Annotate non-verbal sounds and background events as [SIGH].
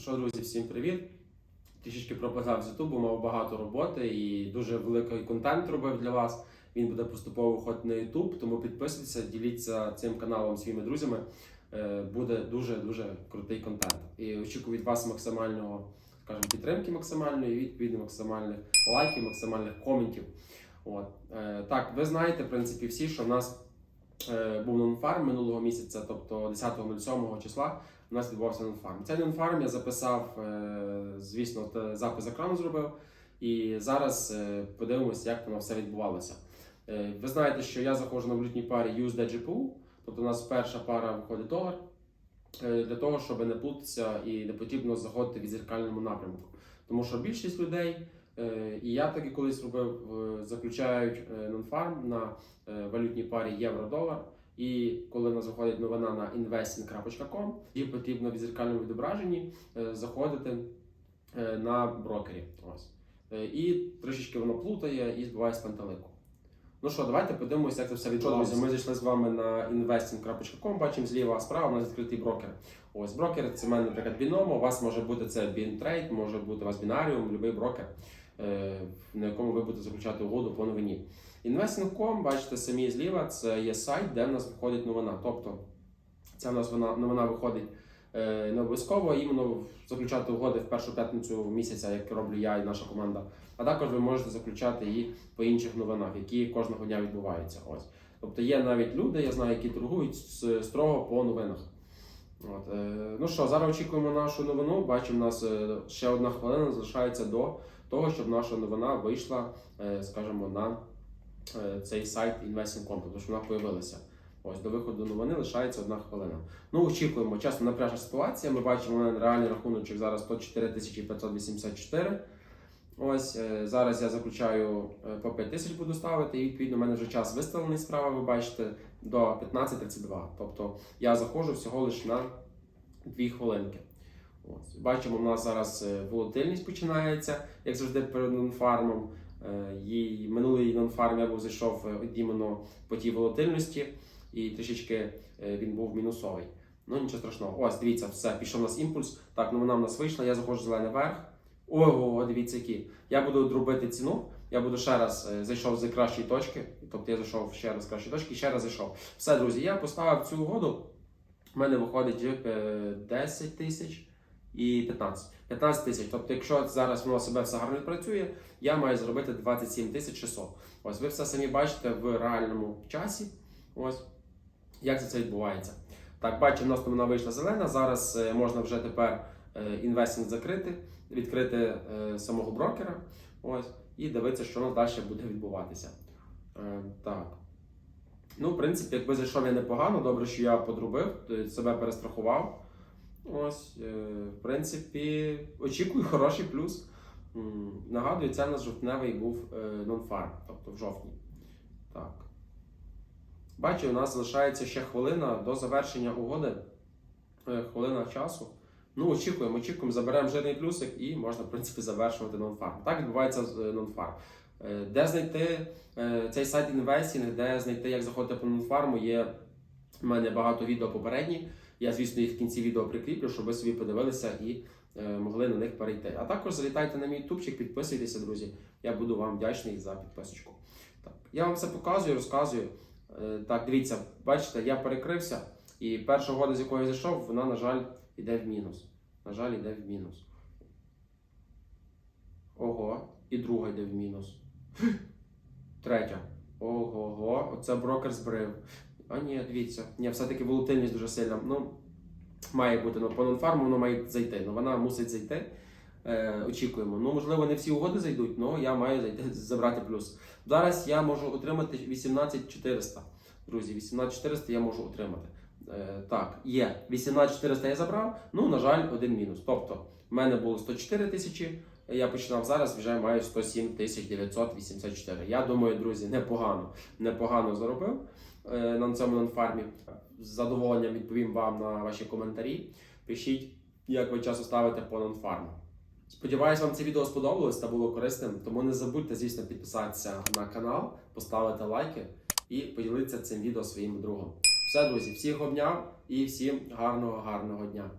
всім привіт. Трішечки пропадав з Ютубу, мав багато роботи і дуже великий контент робив для вас. Він буде поступово виходити на Ютуб, тому підписуйтеся, діліться цим каналом своїми друзями. Е, Буде дуже дуже крутий контент. І очікую від вас максимального, скажімо, підтримки максимальної, відповідно максимальних лайків, максимальних коментів. От Е, так, ви знаєте, в принципі, всі, що в нас був нонфарм минулого місяця, тобто 10.07 числа. У нас відбувався нонфарм. Цей нонфарм я записав, е, звісно, запис екрану зробив. І зараз е, подивимося, як воно все відбувалося. Е, Ви знаєте, що я заходжу на валютній парі USD GPU, тобто у нас перша пара виходить долар, е, для того, щоб не плутатися і не потрібно заходити в відзеркальному напрямку. Тому що більшість людей, е, і я так і колись робив, е, заключають е, нонфарм на е, валютній парі євро-долар. І коли нас виходить новина на investing.com, їй потрібно в зеркальному відображенні е, заходити е, на брокері. Ось. Е, І трішечки воно плутає і збиває з пантелику. Ну що, давайте подивимося, як це все відбувалося. Ми зайшли з вами на investing.com, бачимо зліва справа, у нас відкритий брокер. Ось брокер це в мене, наприклад, Binomo, у вас може бути це BinTrade, може бути у вас Binarium, будь-який брокер, е, на якому ви будете заключати угоду по новині. Investing.com, бачите, самі зліва, це є сайт, де в нас виходить новина. Тобто ця в нас вона, новина виходить е, не обов'язково іменно заключати угоди в першу п'ятницю місяця, як роблю я і наша команда. А також ви можете заключати її по інших новинах, які кожного дня відбуваються. Ось. Тобто є навіть люди, я знаю, які торгують строго по новинах. От, е, ну що, зараз очікуємо нашу новину. Бачимо, у нас е, ще одна хвилина залишається до того, щоб наша новина вийшла, е, скажімо, на цей сайт Investing.com, тобто що вона появилася. Ось до виходу новини лишається одна хвилина. Ну, очікуємо. Чесно напряжна ситуація. Ми бачимо реальний рахуночок зараз 104 584. Ось е, зараз я заключаю е, по 5 тисяч буду ставити, і відповідно у мене вже час виставлений справа, ви бачите, до 15.32. Тобто я заходжу всього лише на 2 хвилинки. Ось. Бачимо, у нас зараз е, волатильність починається, як завжди перед нонфармом. І минулий нонфарм я був зайшов іменно по тій волатильності, і трішечки він був мінусовий. Ну нічого страшного. Ось, дивіться, все, пішов у нас імпульс. Так, новина в нас вийшла, я заходжу зелений вверх. Ого, дивіться які. Я буду дробити ціну. Я буду ще раз е, зайшов з кращої точки. Тобто я зайшов ще раз з кращої точки ще раз зайшов. Все, друзі, я поставив цю угоду. У мене виходить е, 10 тисяч і 15. 15 тисяч. Тобто, якщо зараз воно себе все гарно відпрацює, я маю зробити 27 тисяч 600. Ось ви все самі бачите в реальному часі. Ось як це це відбувається. Так, бачимо, у нас вона вийшла зелена. Зараз е, можна вже тепер е, інвестинг закрити, відкрити е, самого брокера. Ось, і дивитися, що нас далі буде відбуватися. Е, так. Ну, в принципі, якби зайшов я непогано, добре, що я подробив, е, себе перестрахував. Ось, е, в принципі, очікую хороший плюс. Нагадую, це у нас жовтневий був е, нонфарм, тобто в жовтні. Так. Бачу, у нас залишається ще хвилина до завершення угоди. Е, Хвилина часу. Ну, очікуємо, очікуємо, заберемо жирний плюсик і можна, в принципі, завершувати нонфарм. Так відбувається з е, нонфарм. Е, Де знайти е, цей сайт інвестінг, де знайти, як заходити по нонфарму, є в мене багато відео попередні. Я, звісно, їх в кінці відео прикріплю, щоб ви собі подивилися і могли на них перейти. А також залітайте на мій ютубчик, підписуйтеся, друзі. Я буду вам вдячний за підписочку. Так, я вам все показую, розказую. Так, дивіться, бачите, я перекрився, і перша угода, з якої зайшов, вона, на жаль, йде в мінус. На жаль, йде в мінус. Ого, і друга йде в мінус. [LAUGHS] Третя. Ого, оце брокер збрив. А ні, дивіться. Ні, все-таки волатильність дуже сильна. Ну, має бути. Ну, по нонфарму воно має зайти. Ну, вона мусить зайти. Е, очікуємо. Ну, можливо, не всі угоди зайдуть, але я маю зайти, [LAUGHS] забрати плюс. Зараз я можу отримати 18400. Друзі, 18400 я можу отримати. Е, так, є. 18400 я забрав, ну, на жаль, один мінус. Тобто, в мене було 104 тисячі, я починав зараз, вже маю 107 тисяч 984. Я думаю, друзі, непогано, непогано заробив е, на цьому нонфармі. З задоволенням відповім вам на ваші коментарі. Пишіть, як ви часу ставите по нонфарму. Сподіваюсь, вам це відео сподобалось та було корисним. Тому не забудьте, звісно, підписатися на канал, поставити лайки і поділитися цим відео своїм другом. Все, друзі, всіх обняв і всім гарного, гарного дня.